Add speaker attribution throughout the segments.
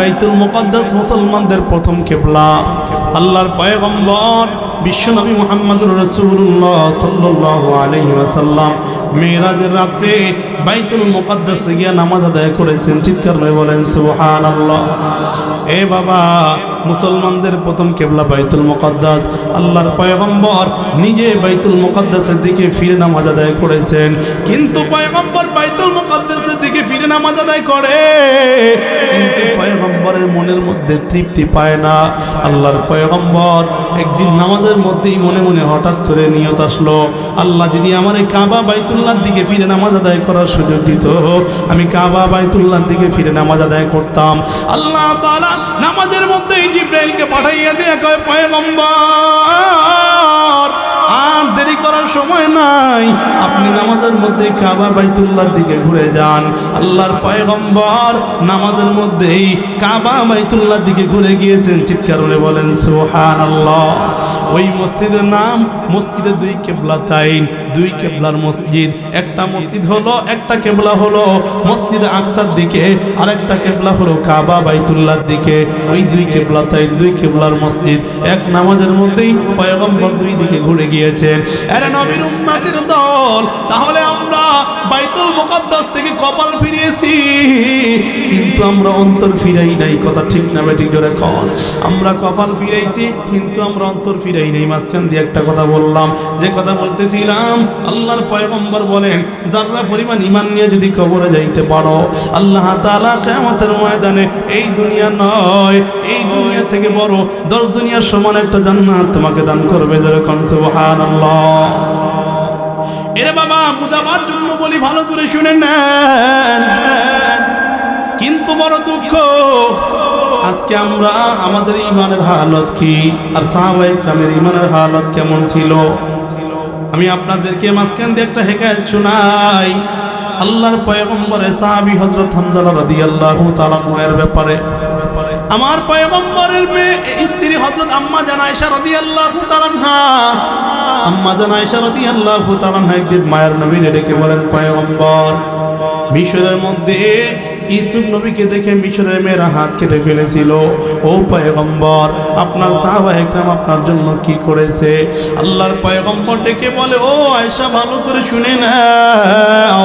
Speaker 1: বাইতুল মুকদ্দাস মুসলমানদের প্রথম কেবলা। আল্লাহর পয়গম্বর বিশ্বনবী মুহাম্মদুর রাসূলুল্লাহ সাল্লাল্লাহু আলাইহি ওয়াসাল্লাম মেরাজের রাত্রে বাইতুল মুকদ্দাসে গিয়ে নামাজ আদায় করেছেন। চিৎকার করে বলেন, সুবহানাল্লাহ। এ বাবা, মুসলমানদের প্রথম কেবলা বাইতুল মুকদ্দাস। আল্লাহর পয়গম্বর নিজে বাইতুল মুকদ্দাসের দিকে ফিরে নামাজ আদায় করেছেন। কিন্তু পয়গম্বর বাইতুল ফিরে নামাজ আদায় করে। কিন্তু পয়গম্বরের মনের মধ্যে তৃপ্তি পায় না। আল্লাহর পয়গম্বর একদিন নামাজের মধ্যেই মনে মনে হঠাৎ করে নিয়ত আসলো। আল্লাহ যদি আমার এই কাবা বাইতুল্লাহর দিকে ফিরে নামাজ আদায় করার সুযোগ দিত, আমি কাবা বাইতুল্লাহর দিকে ফিরে নামাজ আদায় করতাম। আল্লাহ তাআলা নামাজের মধ্যেই জিব্রাইলকে পাঠাইয়া দিয়ে কয়, পয়গম্বর আর দেরি করার সময় নাই। আপনি নামাজের মধ্যে কাবা বাইতুল্লাহর দিকে ঘুরে যান। আল্লাহর পয়গম্বর নামাজের মধ্যেই কাবা বাইতুল্লাহর দিকে ঘুরে গিয়েছেন। চিৎকার করে বলেন, সুবহানাল্লাহ। ওই মসজিদের নাম মসজিদের দুই কেবলা তাইন, দুই কেবলার মসজিদ। একটা মসজিদ হলো, একটা কেবলা হলো মসজিদ আকসার দিকে আর একটা কেবলা হলো কাবা বাইতুল্লাহর দিকে। ওই দুই কেবলা তাই দুই কেবলার মসজিদ। এক নামাজের মধ্যেই পয়গম্বর দুই দিকে ঘুরে গিয়েছেন আরে নবীর উম্মাতের দল, তাহলে আমরা বাইতুল মুকদ্দাস থেকে কপাল ফিরিয়েছি। কিন্তু আমরা অন্তর ফিরাই নাই, কথা ঠিক না বেটি জোরে কন। আমরা কপাল ফিরাইছি, কিন্তু আমরা অন্তর ফিরাই নাই। মাঝখান দিয়ে একটা কথা বললাম, যে কথা বলতেছিলাম, আল্লাহর পয়গম্বর বলেন যারা পরিমাণ ইমান নিয়ে যদি কবরে যাইতে পারো, আল্লাহ তাআলা কিয়ামতের ময়দানে এই দুনিয়া নয়, এই দুনিয়া থেকে বড়, দশ দুনিয়ার সমান একটা জান্নাত তোমাকে দান করবে যেরকম বাবা জন্য ভালো করে শুনে কিন্তু দুঃখ, আজকে আমরা আমাদের ইমানের হালত কি? আর হালত কেমন ছিল? আমি আপনাদেরকে মাঝখান দিয়ে একটা হেকায়ত শোনাই। আল্লাহর পয়গম্বরে সাহাবি হজরত হামজালা এর ব্যাপারে। আমার পয়গম্বরের মেয়ে স্ত্রী হজরত আম্মা জানায় সারদি আল্লাহ তাআলা আম্মা জানায় সারদি আল্লাহ তাআলা একদিন মায়ের নবীরে ডেকে বলেন, পয়গম্বর, মিশরের মধ্যে ইসুফ নবীকে দেখে মিশরের মেয়েরা হাত কেটে ফেলেছিল। ও পয়গম্বর, আপনার সাহাবা একরাম আপনার জন্য কি করেছে? আল্লাহর পয়গম্বর ডেকে বলে, ও আয়সা ভালো করে শুনে নাও।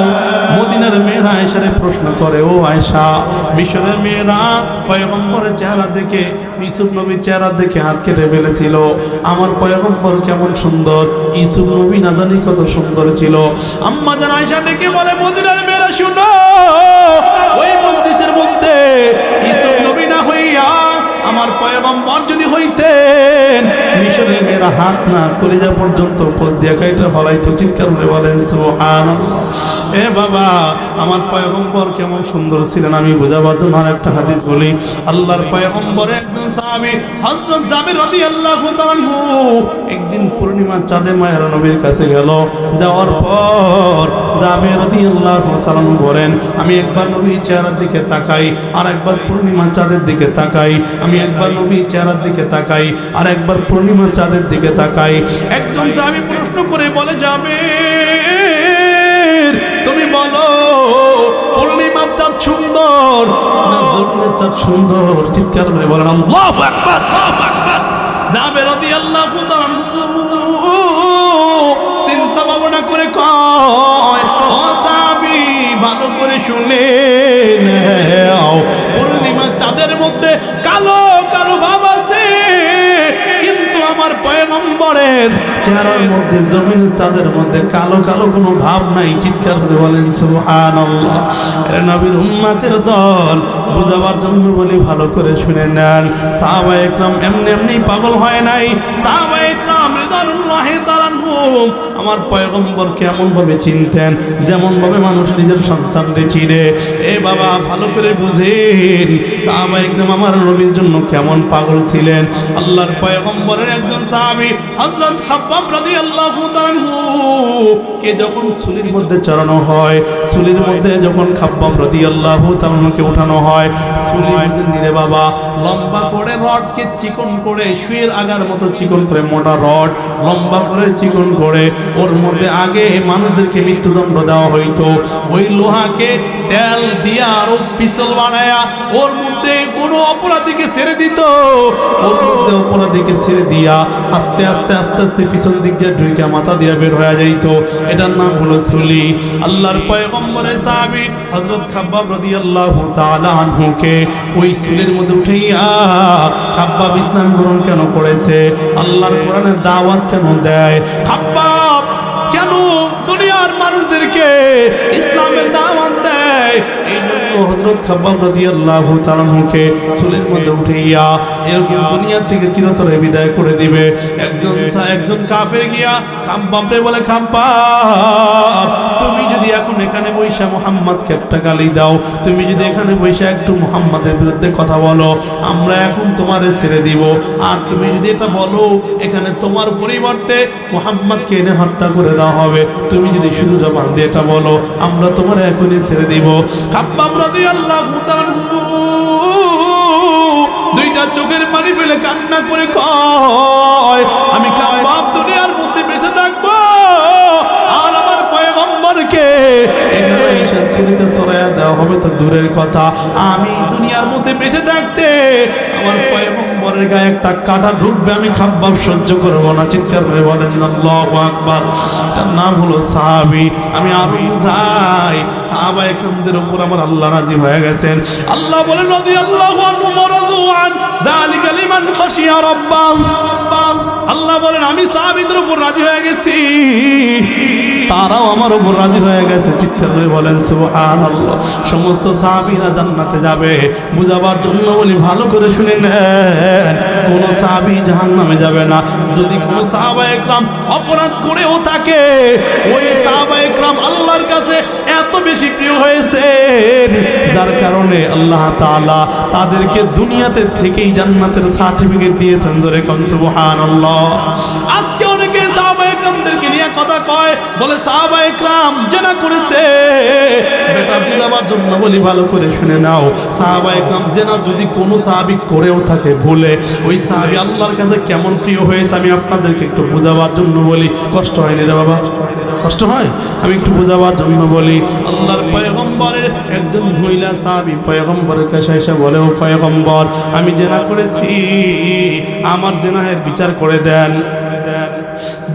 Speaker 1: মদিনার মেয়েরা আয়সারে প্রশ্ন করে, ও আয়সা মিশরের মেয়েরা পয়গম্বরের চেহারা দেখে, ইসুফ নবীর চেহারা দেখে হাত কেটে ফেলেছিল। আমার পয়গম্বর কেমন সুন্দর, ইসুফ নবী না জানি কত সুন্দর ছিল। আম্মা জান আয়সা ডেকে বলে, মদিনার মেয়েরা, শুনো, ওই মজলিসের মধ্যে আমার পয়গম্বর যদি হইতেন, মিশরের মেয়েরা হাত না কলিজা পর্যন্ত খোঁজ দিয়ে কাইটা ফলাইতো। চিৎকার করে বলেন, সুবহানাল্লাহ। এ বাবা, আমার পয়গম্বর কেমন সুন্দর ছিলেন, আমি বোঝাবার জন্য আর একটা হাদিস বলি। আল্লাহর পয়গম্বর একজন সাহাবী, হযরত জাবির রাদিয়াল্লাহু তাআলা একদিন পূর্ণিমা চাঁদে মায়ের নবীর কাছে গেল। যাওয়ার পর জাবির রাদিয়াল্লাহু তাআলা বলেন, আমি একবার নবীর চেহারার দিকে তাকাই আর একবার পূর্ণিমা চাঁদের দিকে তাকাই। আমি একবার নবীর চেহারার দিকে তাকাই আর একবার পূর্ণিমা চাঁদের দিকে তাকাই। একজন জাবি প্রশ্ন করে বলে যাবে তুমি বলো, পূর্ণিমার চাঁদ সুন্দর চাঁদ সুন্দর? চিৎকার করে বলেন চিন্তা ভাবনা করে কয় ভালো করে শুনে পূর্ণিমা চাঁদের মধ্যে কালো পয়গম্বরের চেহারার মধ্যে, জমিনের চাঁদের মধ্যে কালো কালো কোনো ভাব নাই। চিৎকার করে বলেন, সুবহানাল্লাহ। নবীর উম্মাতের দল বুঝাবার জন্য বলি, ভালো করে শুনে নেন। সাহাবা একরাম এমনি এমনি পাগল হয় নাই। সাহাবা একরাম আমার পয়গম্বর কেমন ভাবে চিনতেন যেমন ভাবে মানুষ নিজের সন্তানকে চিনে। এ বাবা, ভালো করে বুঝেন, সাহাবা একরাম আমার নবীর জন্য কেমন পাগল ছিলেন। আল্লাহর পয়গম্বরের একজন সাহাবী, হযরত খাব্বাব রাদিয়াল্লাহু তাআলা কে যখন চুলির মধ্যে চড়ানো হয়, চুলির মধ্যে যখন খাব্বাব রাদিয়াল্লাহু তাআলাকে ওঠানো হয়, চুলির মধ্যে নিরে বাবা, লম্বা করে রডকে চিকন করে, শুয়ের আগার মতো চিকন করে, মোটা রড লম্বা করে চিকন করে। ওর মধ্যে আগে মানুষদেরকে মৃত্যুদণ্ড দেওয়া হইতো। ওই লোহাকে তেল দিয়া আরও পিছল বানায়া ওর মধ্যে কোনো অপরাধীকে ছেড়ে দিত। ওর মধ্যে অপরাধীকে ছেড়ে দিয়া আস্তে আস্তে আস্তে আস্তে পিছন দিক দিয়ে ঢুকে মাথা দিয়া বের হয়ে যাইত। এটার নাম হলো সুলি। আল্লাহর পয়গম্বরের সাহাবী হযরত খাব্বাব রাদিয়াল্লাহু তাআলা আনহুকে ওই সুলের মধ্যে উঠাইয়া খাব্বাব ইসলাম গ্রহণ কেন করেছে? আল্লাহর কোরআনের দাওয়াত কেন দেয়? খাব্বাব হযরত খাব্বাব রাদিয়াল্লাহু তাআলাকে সুলের মধ্যে উঠাইয়া এরকম দুনিয়া থেকে চিরতরে বিদায় করে দিবে। একজন একজন কাফের গিয়া খাব্বাবরে বলে খাব্বাব তুমি যদি এখন এখানে বৈশা মোহাম্মদকে একটা গালি দাও, তুমি যদি এখানে বৈশা একটু মোহাম্মদের বিরুদ্ধে কথা বলো, আমরা এখন তোমারে ছেড়ে দিব। আর তুমি যদি এটা বলো, এখানে তোমার পরিবর্তে মোহাম্মদকে এনে হত্যা করে দেওয়া হবে। তুমি যদি শুধু জবান দিয়ে এটা বলো, আমরা তোমার এখনই ছেড়ে দিব। খাব্বাব রাদিয়াল্লাহু তাআলা দুইটা চোখের পানি ফেলে কান্না করে কয়, আমি কাবাব দুনিয়ার মধ্যে বেঁচে থাকব? আর আমার পয়গম্বরকে সিঁড়িতে সরাইয়া দেওয়া হবে তো দূরের কথা। আমি দুনিয়ার মধ্যে বেঁচে থাকতে আমার পয়গম্বরের গায়ে একটা কাটা ঢুকবে, আমি খাব্বাব সহ্য করব না। চিৎকার করে বলেন আল্লাহু আকবার। তার নাম হলো সাহাবি। আমি আরও বুঝাই সাহাবা একরমদের উপর আমার আল্লাহ রাজি হয়ে গেছেন। আল্লাহ বলেন রদি আল্লাহ আল্লাহ বলেন, আমি সাহাবীদের উপর রাজি হয়ে গেছি। তারাও আমার উপর রাজি হয়ে গেছে। চিৎকার করে বলেন, সুবহানাল্লাহ। সমস্ত সাহাবীরা জান্নাতে যাবে। বুঝাবার জন্য বলি, ভালো করে শুনে নেন, কোন সাহাবী জাহান্নামে যাবে না। যদি কোন সাহাবা একরাম অপরাধ করেও থাকে, ওই সাহাবা একরাম আল্লাহর কাছে এত বেশি প্রিয় হয়েছে। যার কারণে আল্লাহ তাআলা তাদেরকে দুনিয়াতে থেকেই জান্নাতের সার্টিফিকেট দিয়েছেন। জোরে কোন, সুবহানাল্লাহ। আজকে কথা কয়, বলে সাহাবা একরাম জেনা করেছে। বুঝাবার জন্য বলি ভালো করে শুনে নাও। সাহাবা একরাম জেনা যদি কোনো সাহাবি করেও থাকে ভুলে ওই সাহাবি আল্লাহর কাছে কেমন প্রিয় হয়েছে, আমি আপনাদেরকে একটু বুঝাবার জন্য বলি। কষ্ট হয়নি রে বাবা? কষ্ট হয়? আমি একটু বুঝাবার জন্য বলি। আল্লাহর পয়গম্বরের একজন মহিলা সাহাবি পয়গম্বরের কাছে এসে বলে, ও পয়গম্বর, আমি জেনা করেছি। আমার জেনাহের বিচার করে দেন।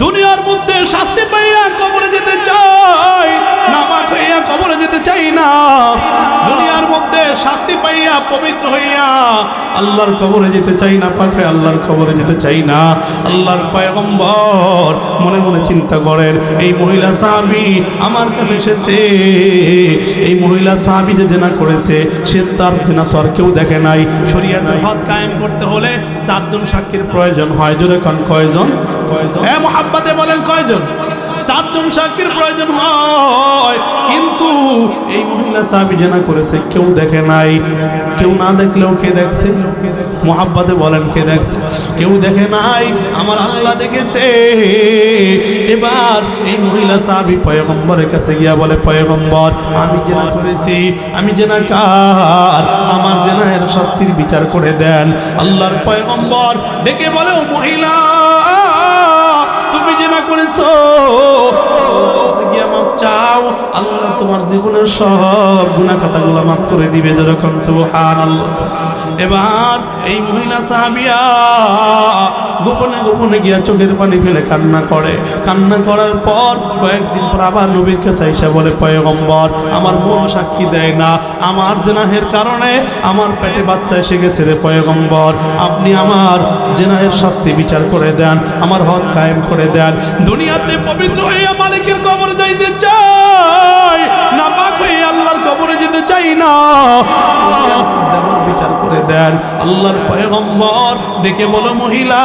Speaker 1: দুনিয়ার মধ্যে শাস্তি পাইয়া কবরে যেতে চাই নামাক হইয়া কবরে যেতে চাই না। দুনিয়ার মধ্যে শাস্তি পাইয়া পবিত্র হইয়া আল্লাহর কবরে যেতে চাই না, পাখে আল্লাহর কবরে যেতে চাই না। আল্লাহর পয়গম্বর মনে মনে চিন্তা করেন, এই মহিলা সাহাবি আমার কাছে এসেছে। এই মহিলা সাহাবি যে জেনা করেছে, সে তার জেনা তো আর কেউ দেখে নাই। শরিয়াতের হদ কায়েম করতে হলে চারজন সাক্ষীর প্রয়োজন হয়। জোরে কন, কয়জন? হ্যাঁ মোহাব্বাতে বলেন কয়জন? চারজন সাক্ষীর প্রয়োজন হয়। কিন্তু এই মহিলা সাহাবি জেনা করেছে, কেউ দেখে নাই। কেউ না দেখলেও কে দেখছে? মোহাব্বাতে বলেন কে দেখছে? কেউ দেখে নাই, আমার আল্লাহ দেখেছে। এবার এই মহিলা সাহাবি পয়গম্বরের কাছে গিয়া বলে, পয়গম্বর, আমি জেনা করেছি, আমি জেনা কার আমার জেনায়ের শাস্তির বিচার করে দেন। আল্লাহর পয়গম্বর ডেকে বলে মহিলা সব গুণা খাতাগুলো মাফ করে দিবে যেরকম সুবহানাল্লাহ। এবার এই মহিলা সাহাবিয়া গোপনে গোপনে গিয়া চোখের পানি ফেলে কান্না করে। কান্না করার পর কয়েকদিন পর আবার নবীর কাছে এসে বলে, পয়গম্বর, আমার মন সাক্ষী দেয় না। আমার জেনাহের কারণে আমার পেটে বাচ্চা এসে গেছে রে পয়গম্বর। আপনি আমার জেনাহের শাস্তি বিচার করে দেন, আমার হদ কায়েম করে দেন। দুনিয়াতে পবিত্র হইয়া মালিকের কবরে যাইতে চাই, না পাক হয়ে আল্লাহর কবরে যেতে চাই না। আল্লাহর পয়গম্বর ডেকে বলো, মহিলা,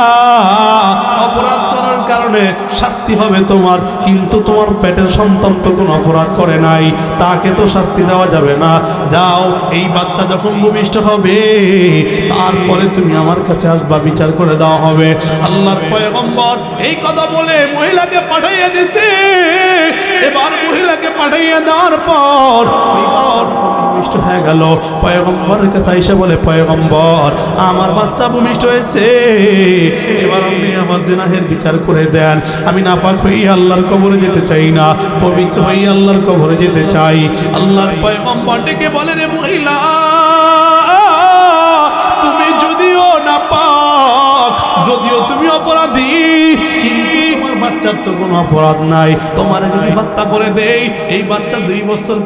Speaker 1: অপরাধ করার কারণে শাস্তি হবে তোমার, কিন্তু তোমার পেটের সন্তান তো কোনো অপরাধ করে নাই, তাকে তো শাস্তি দেওয়া যাবে না। যাও, এই বাচ্চা যখন ভূমিষ্ঠ হবে, তারপরে তুমি আমার কাছে আসবা, বিচার করে দেওয়া হবে। আল্লাহর পয়গম্বর এই কথা বলে মহিলাকে পাঠাইয়া দিছে। এবার মহিলাকে পাঠাইয়া দেওয়ার পর ভূমিষ্ঠ হয়ে গেল। পয়গম্বরের কাছে আইসা বলে, পয়গম্বর, আমার বাচ্চা ভূমিষ্ঠ হয়েছে। এবার আপনি আমার জেনাহের বিচার করে দেন। আমি না নাপাক হই আল্লাহর কবরে যেতে চাই না, পবিত্র হই আল্লাহর কবরে যেতে চাই। আল্লাহর পয়গম্বর ডেকে বলে, রে মহিলা, তুমি যদিও না পাক যদিও তুমি অপরাধী, কিন্তু বাচ্চার তো কোনো অপরাধ নাই। তোমার যদি হত্যা করে দেই, এই বাচ্চা দুই বছর